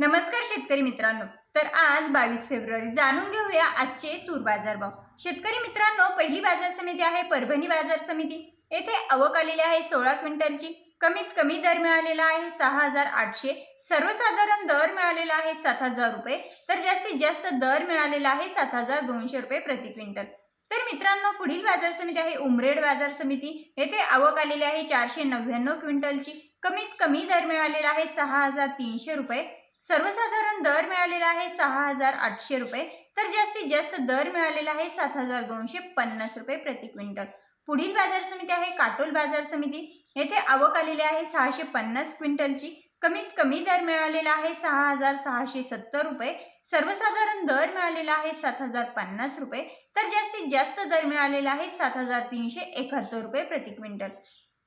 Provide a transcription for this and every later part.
नमस्कार शेतकरी मित्रांनो. तर आज बावीस फेब्रुवारी जाणून घेऊया आजचे तूर बाजार भाव. शेतकरी मित्रांनो पहिली बाजार समिती आहे परभणी बाजार समिती. येथे आवक आलेली आहे सोळा क्विंटलची. कमीत कमी दर मिळालेला आहे सहा हजार आठशे. सर्वसाधारण दर मिळालेला आहे सात हजार रुपये. तर जास्तीत जास्त दर मिळालेला आहे सात हजार दोनशे रुपये प्रति क्विंटल. तर मित्रांनो पुढील बाजार समिती आहे उमरेड बाजार समिती. येथे आवक आलेली आहे चारशे नव्याण्णव क्विंटलची. कमीत कमी दर मिळालेला आहे सहा हजार तीनशे रुपये. सर्वसाधारण दर मिळालेला आहे सहा हजार आठशे रुपये. तर जास्तीत जास्त दर मिळालेला आहे सात हजार दोनशे पन्नास रुपये प्रति क्विंटल. पुढील बाजार समिती आहे काटोल बाजार समिती. येथे आवक आलेली आहे सहाशे पन्नास क्विंटलची. कमीत कमी दर मिळालेला आहे सहा हजार सहाशे सत्तर रुपये. सर्वसाधारण दर मिळालेला आहे सात हजार पन्नास रुपये. तर जास्तीत जास्त दर मिळालेला आहे सात हजार तीनशे एकाहत्तर रुपये प्रति क्विंटल.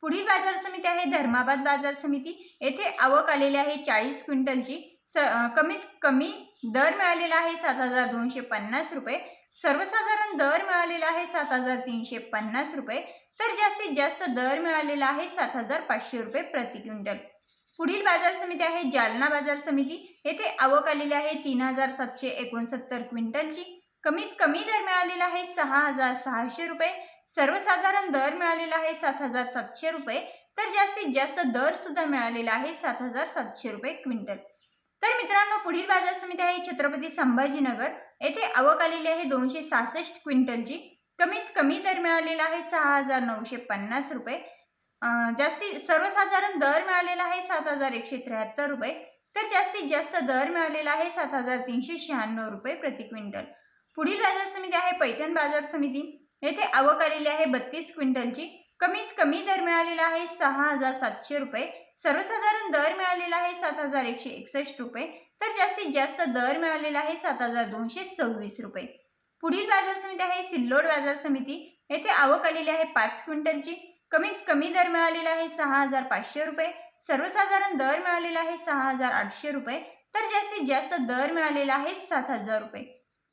पुढील बाजार समिती आहे धर्माबाद बाजार समिती. येथे आवक आलेली आहे चाळीस क्विंटलची. स कमीत कमी दर मिळालेला आहे सात हजार दोनशे पन्नास रुपये. सर्वसाधारण दर मिळालेला आहे सात हजार तीनशे पन्नास रुपये. तर जास्तीत जास्त दर मिळालेला आहे सात हजार पाचशे रुपये प्रति क्विंटल. पुढील बाजार समिती आहे जालना बाजार समिती. येथे आवक आलेली आहे तीन हजार सातशे एकोणसत्तर क्विंटलची. कमीत कमी दर मिळालेला आहे सहा हजार सहाशे रुपये. सर्वसाधारण दर मिळालेला आहे सात हजार सातशे रुपये. तर जास्तीत जास्त दर सुद्धा मिळालेला आहे सात हजार सातशे रुपये क्विंटल. तर मित्रांनो पुढील बाजार समिती आहे छत्रपती संभाजीनगर. येथे आवक आलेली आहे दोनशे सहासष्ट क्विंटलची. कमीत कमी दर मिळालेला आहे सहा हजार नऊशे पन्नास रुपये. जास्ती सर्वसाधारण दर मिळालेला आहे सात हजार एकशे त्र्याहत्तर रुपये. तर जास्तीत जास्त दर मिळालेला आहे सात हजार तीनशे शहाण्णव रुपये प्रति क्विंटल. पुढील बाजार समिती आहे पैठण बाजार समिती. येथे आवक आलेली आहे बत्तीस क्विंटलची. कमीत कमी दर मिळालेला आहे सहा हजार सातशे रुपये. सर्वसाधारण दर मिळालेला आहे सात हजार एकशे एकसष्ट रुपये. तर जास्तीत जास्त दर मिळालेला आहे सात हजार दोनशे सव्वीस रुपये. पुढील बाजार समिती आहे सिल्लोड बाजार समिती. येथे आवक आलेली आहे पाच क्विंटलची. कमीत कमी दर मिळालेला आहे सहा हजार पाचशे रुपये. सर्वसाधारण दर मिळालेला आहे सहा हजार आठशे रुपये. तर जास्तीत जास्त दर मिळालेला आहे सात हजार रुपये.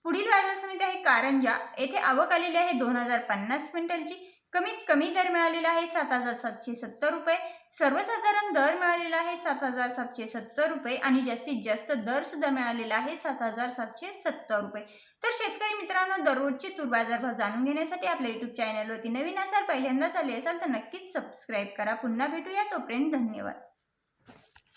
पुढील बाजार समिती आहे कारंजा. येथे आवक आलेली आहे दोन हजार पन्नास क्विंटलची. कमीत कमी दर मिळालेला आहे सात हजार सातशे सत्तर रुपये. सर्वसाधारण दर मिळालेला आहे सात हजार सातशे सत्तर रुपये आणि जास्तीत जास्त दर सुद्धा मिळालेला आहे सात हजार सातशे सत्तर रुपये. तर शेतकरी मित्रांनो दररोजचे तूर बाजारभाव जाणून घेण्यासाठी आपल्या युट्यूब चॅनलवरती नवीन असाल पहिल्यांदाच आले असाल तर नक्कीच सबस्क्राईब करा. पुन्हा भेटूया. तोपर्यंत धन्यवाद.